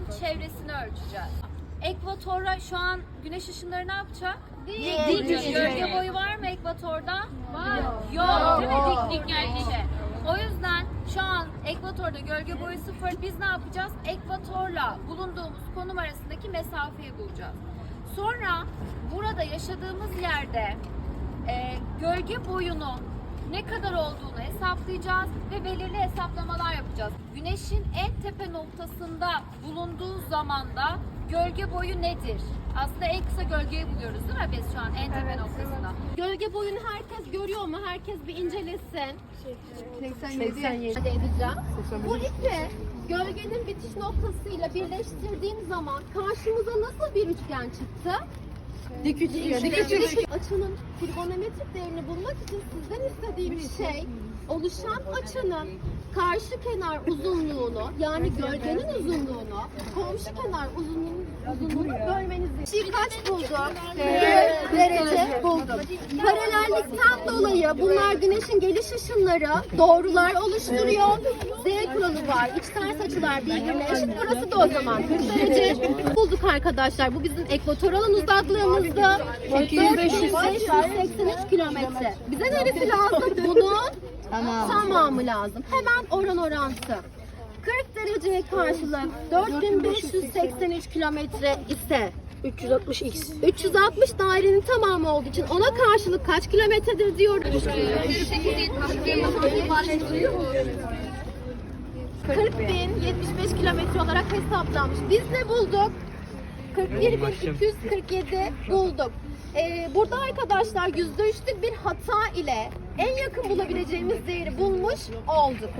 boyunun çevresini ölçeceğiz. Ekvatora şu an güneş ışınları ne yapacak? Dik Dik. Gölge boyu var mı ekvatorda? Var. Yok. Değil mi? Dik dik geldiğinde. O yüzden şu an ekvatorda gölge boyu sıfır. Biz ne yapacağız? Ekvatorla bulunduğumuz konum arasındaki mesafeyi bulacağız. Sonra burada yaşadığımız yerde e, gölge boyunun ne kadar olduğunu hesaplayacağız ve belirli hesaplamalar yapacağız. Güneşin en tepe noktasında bulunduğu zamanda gölge boyu nedir? Aslında en kısa gölgeyi buluyoruz değil mi biz şu an en tepe noktasında? Gölge boyunu herkes görüyor mu? Herkes bir incelesin. 87. Hadi edeceğim. Bu ipi gölgenin bitiş noktasıyla birleştirdiğim zaman karşımıza nasıl bir üçgen çıktı? Dik üçgen. Dik üçgen. Açının trigonometrik değerini bulmak için sizden istediğim şey oluşan açının karşı kenar uzunluğunu yani gölgenin uzunluğunu komşu kenar uzunluğunu, uzunluğunu bölmenizi. Şimdi kaç bulduk? derece bulduk. Paralellikten dolayı bunlar güneşin geliş ışınları doğrular oluşturuyor. Z kuralı var. İç ters açılar birbirine eşit. Burası da o zaman 40 derece. Bulduk arkadaşlar. Bu bizim ekvator alan uzaklığımızda. 4583 kilometre. Bize neresi lazım? Bunun tamamı lazım. Hemen oran orantı. 40 dereceye karşılık 4583 kilometre ise 360 x. 360 dairenin tamamı olduğu için ona karşılık kaç kilometredir diyoruz. 40 bin 75 kilometre olarak hesaplanmış. Biz ne bulduk? 41 bin 247 bulduk. Ee, burada arkadaşlar %3'lük bir hata ile en yakın bulabileceğimiz değeri bulmuş olduk.